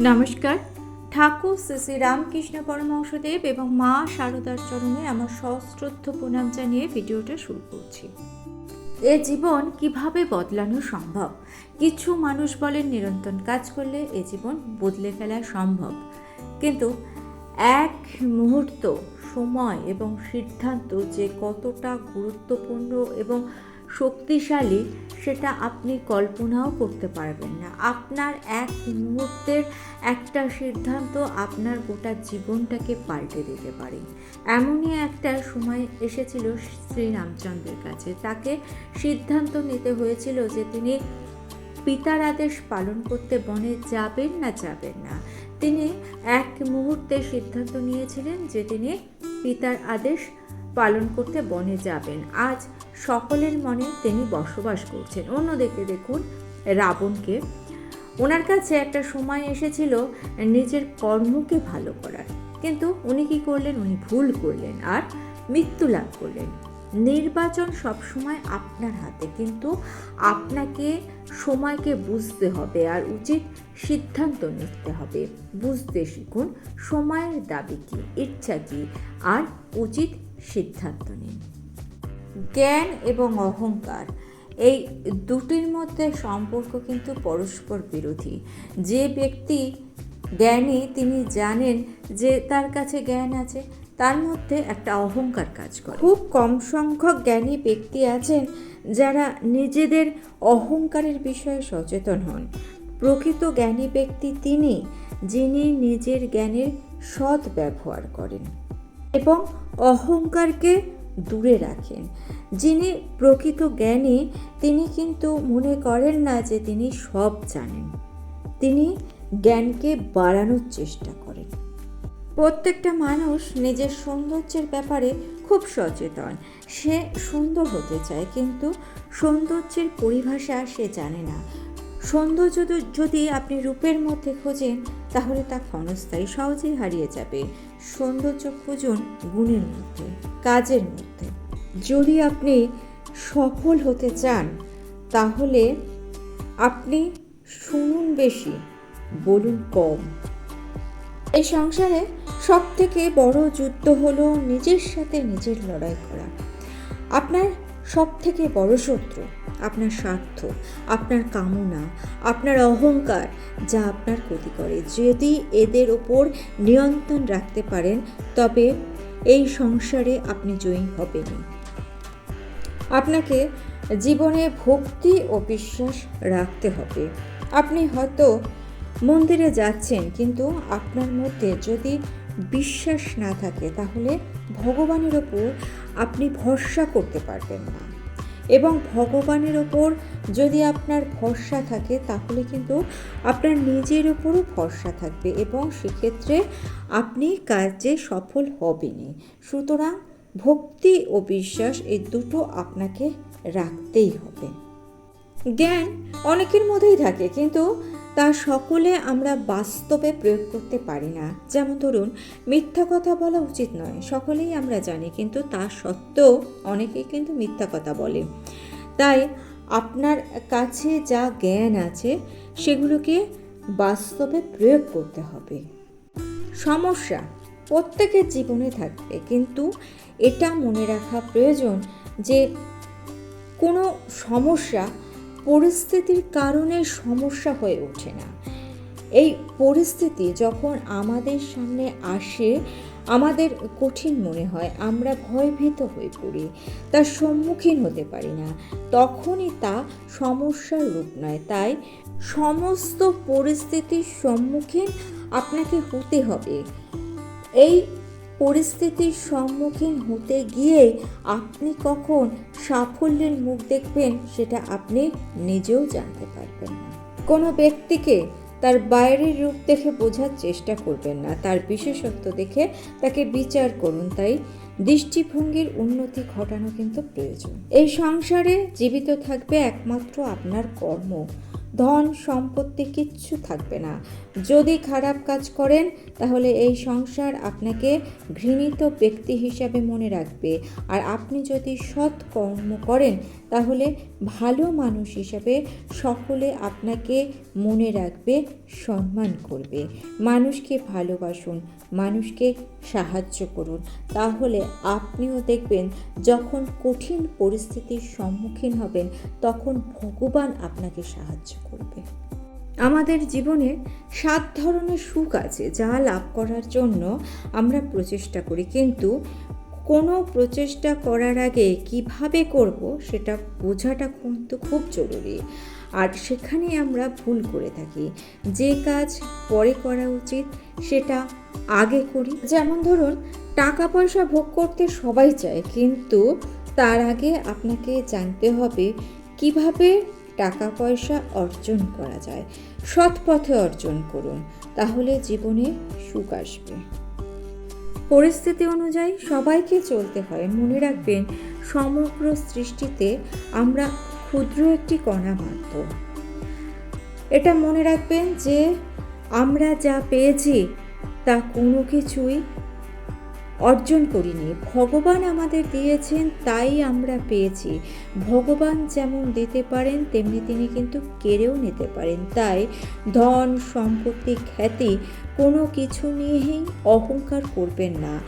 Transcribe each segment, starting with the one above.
নমস্কার। ঠাকুর শ্রী শ্রী রামকৃষ্ণ পরমহংসদেব এবং মা শারদার চরণে আমার সশ্রদ্ধ প্রণাম জানিয়ে ভিডিওটা শুরু করছি। এ জীবন কীভাবে বদলানো সম্ভব? কিছু মানুষ বলেন, নিরন্তর কাজ করলে এ জীবন বদলে ফেলা সম্ভব। কিন্তু এক মুহূর্ত, সময় এবং সিদ্ধান্ত যে কতটা গুরুত্বপূর্ণ এবং শক্তিশালী, সেটা আপনি কল্পনাও করতে পারবেন না। আপনার এক মুহূর্তের একটা সিদ্ধান্ত আপনার গোটা জীবনটাকে পাল্টে দিতে পারে। এমনই একটা সময় এসেছিল শ্রীরামচন্দ্রের কাছে। তাকে সিদ্ধান্ত নিতে হয়েছিল যে তিনি পিতার আদেশ পালন করতে বনে যাবেন না যাবেন না। তিনি এক মুহূর্তে সিদ্ধান্ত নিয়েছিলেন যে তিনি পিতার আদেশ পালন করতে বনে যাবেন। আজ সকলের মনে তিনি বসবাস করছেন। অন্যদিকে দেখুন, রাবণকে। ওনার কাছে একটা সময় এসেছিল নিজের কর্মকে ভালো করার। কিন্তু উনি কি করলেন? উনি ভুল করলেন আর মৃত্যু লাভ করলেন। নির্বাচন সবসময় আপনার হাতে, কিন্তু আপনাকে সময়কে বুঝতে হবে আর উচিত সিদ্ধান্ত নিতে হবে। বুঝতে শিখুন সময়ের দাবি কী, ইচ্ছা কী, আর উচিত সিদ্ধান্ত নিন। জ্ঞান এবং অহংকার, এই দুটির মধ্যে সম্পর্ক কিন্তু পরস্পর বিরোধী। যে ব্যক্তি জ্ঞানী, তিনি জানেন যে তার কাছে জ্ঞান আছে তার মধ্যে একটা অহংকার কাজ করে। খুব কম সংখ্যক জ্ঞানী ব্যক্তি আছেন যারা নিজেদের অহংকারের বিষয়ে সচেতন হন। প্রকৃত জ্ঞানী ব্যক্তি তিনি, যিনি নিজের জ্ঞানের সৎ ব্যবহার করেন এবং অহংকারকে দূরে রাখেন। যিনি প্রকৃত জ্ঞানী, তিনি কিন্তু মনে করেন না যে তিনি সব জানেন। তিনি জ্ঞানকে বাড়ানোর চেষ্টা করেন। প্রত্যেকটা মানুষ নিজের সৌন্দর্যের ব্যাপারে খুব সচেতন। সে সুন্দর হতে চায়, কিন্তু সৌন্দর্যের পরিভাষা সে জানে না। সৌন্দর্য যদি আপনি রূপের মধ্যে খোঁজেন, তাহলে তা ক্ষণস্থায়ী সহজেই হারিয়ে যাবে। সৌন্দর্য খুঁজুন গুণের মধ্যে, কাজের মধ্যে। যদি আপনি সফল হতে চান, তাহলে আপনি শুনুন বেশি, বলুন কম। এই সংসারে সব থেকে বড় যুদ্ধ হলো নিজের সাথে নিজের লড়াই করা। আপনার সব থেকে বড় শত্রু, আপনার স্বার্থ, আপনার কামনা, আপনার অহংকার, যা আপনার ক্ষতি করে। যদি এদের ওপর নিয়ন্ত্রণ রাখতে পারেন, তবে এই সংসারে আপনি জয়ী হবেনই। আপনাকে জীবনে ভক্তি ও বিশ্বাস রাখতে হবে। আপনি হয়তো মন্দিরে যাচ্ছেন, কিন্তু আপনার মধ্যে যদি বিশ্বাস না থাকে, তাহলে ভগবানের ওপর আপনি ভরসা করতে পারবেন না। এবং ভগবানের ওপর যদি আপনার ভরসা থাকে, তাহলে কিন্তু আপনার নিজের ওপরও ভরসা থাকবে এবং সেক্ষেত্রে আপনি কাজে সফল হবেনই। সুতরাং ভক্তি ও বিশ্বাস এই দুটো আপনাকে রাখতেই হবে। জ্ঞান অনেকের মধ্যেই থাকে, কিন্তু তা সকলে আমরা বাস্তবে প্রয়োগ করতে পারি না। যেমন ধরুন, মিথ্যা কথা বলা উচিত নয়, সকলেই আমরা জানি, কিন্তু তা সত্ত্বেও অনেকেই কিন্তু মিথ্যা কথা বলে। তাই আপনার কাছে যা জ্ঞান আছে, সেগুলোকে বাস্তবে প্রয়োগ করতে হবে। সমস্যা, প্রত্যেকের জীবনে থাকবে, কিন্তু এটা মনে রাখা প্রয়োজন যে কোনো সমস্যা পরিস্থিতির কারণে সমস্যা হয়ে ওঠে না। এই পরিস্থিতি যখন আমাদের সামনে আসে, আমাদের কঠিন মনে হয়, আমরা ভয়ভীত হয়ে পড়ি তার সম্মুখীন হতে পারি না। তখনই তা সমস্যার রূপ নয়। তাই সমস্ত পরিস্থিতির সম্মুখীন আপনাকে হতে হবে। এই পরিস্থিতির সম্মুখীন হতে গিয়ে আপনি কখন সাফল্যের মুখ দেখবেন সেটা আপনি নিজেও জানতে পারবেন না। কোনো ব্যক্তিকে তার বাইরের রূপ দেখে বোঝার চেষ্টা করবেন না। তার বিশেষত্ব দেখে তাকে বিচার করুন। তাই দৃষ্টিভঙ্গির উন্নতি ঘটানো কিন্তু প্রয়োজন। এই সংসারে জীবিত থাকবে একমাত্র আপনার কর্ম। ধন সম্পত্তি কিচ্ছু থাকবে না। যদি খারাপ কাজ করেন, তাহলে এই সংসার আপনাকে ঘৃণিত ব্যক্তি হিসাবে মনে রাখবে। আর আপনি যদি সৎ কর্ম করেন, তাহলে ভালো মানুষ হিসাবে সকলে আপনাকে মনে রাখবে, সম্মান করবে। মানুষকে ভালোবাসুন, মানুষকে সাহায্য করুন। তাহলে আপনিও দেখবেন যখন কঠিন পরিস্থিতির সম্মুখীন হবেন, তখন ভগবান আপনাকে সাহায্য করবে। আমাদের জীবনে সাত ধরনের সুখ আছে যা লাভ করার জন্য আমরা প্রচেষ্টা করি। কিন্তু কোনো প্রচেষ্টা করার আগে কীভাবে করব সেটা বোঝাটা কিন্তু খুব জরুরি। আর সেখানে আমরা ভুল করে থাকি। যে কাজ পরে করা উচিত, সেটা আগে করি। যেমন ধরুন টাকা পয়সা ভোগ করতে সবাই চায়, কিন্তু তার আগে আপনাকে জানতে হবে কীভাবে টাকা পয়সা অর্জন করা যায়। সৎ পথে অর্জন করুন, তাহলে জীবনে সুখ আসবে। পরিস্থিতি অনুযায়ী সবাইকে চলতে হয়। মনে রাখবেন, সমগ্র সৃষ্টিতে আমরা ক্ষুদ্র একটি কণা মাত্র এটা মনে রাখবেন যে আমরা যা পেয়েছি তা কোনো কিছুই অর্জন করিনি। ভগবান আমাদের দিয়েছেন, তাই আমরা পেয়েছি। ভগবান যেমন দিতে পারেন, তেমনি তিনি কিন্তু কেড়েও নিতে পারেন। তাই ধন, সম্পত্তি, খ্যাতি কোনো কিছু নিয়েই অহংকার করবেন না।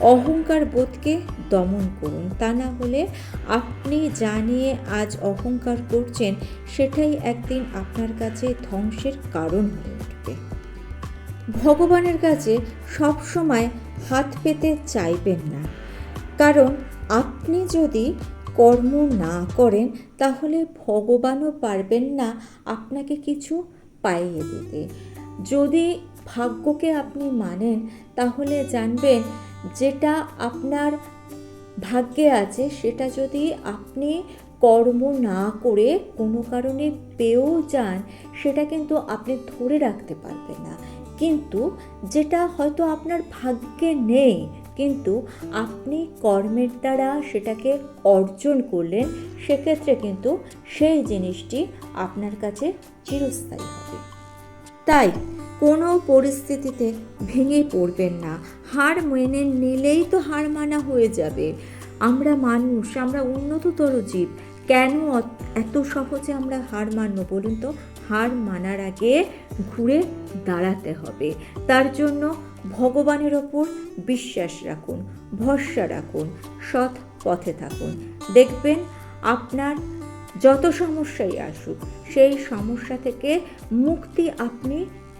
অহংকার বোধকে দমন করুন। তা না হলে আপনি যা নিয়ে আজ অহংকার করছেন, সেটাই একদিন আপনার কাছে ধ্বংসের কারণ হয়ে উঠবে। ভগবানের কাছে সব সময় হাত পেতে চাইবেন না। কারণ আপনি যদি কর্ম না করেন, তাহলে ভগবানও পারবেন না আপনাকে কিছু পাইয়ে দিতে। যদি ভাগ্যকে আপনি মানেন, তাহলে জানবেন যেটা আপনার ভাগ্যে আছে, সেটা যদি আপনি কর্ম না করে কোনো কারণে পেয়েও যান, সেটা কিন্তু আপনি ধরে রাখতে পারবেন না। কিন্তু যেটা হয়তো আপনার ভাগ্যে নেই, কিন্তু আপনি কর্মের দ্বারা সেটাকে অর্জন করলেন, সেক্ষেত্রে কিন্তু সেই জিনিসটি আপনার কাছে চিরস্থায়ী হবে। তাই কোনো পরিস্থিতিতে ভেঙে পড়বেন না। হার মেনে নিলেই তো হার মানা হয়ে যাবে। আমরা মানুষ, আমরা উন্নততর জীব। কেন এত সহজে আমরা হার মানব বলুন তো? হার মানার আগে ঘুরে দাঁড়াতে হবে। তার জন্য ভগবানের ওপর বিশ্বাস রাখুন, ভরসা রাখুন, সৎ পথে থাকুন। দেখবেন আপনার যত সমস্যাই আসুক, সেই সমস্যা থেকে মুক্তি আপনি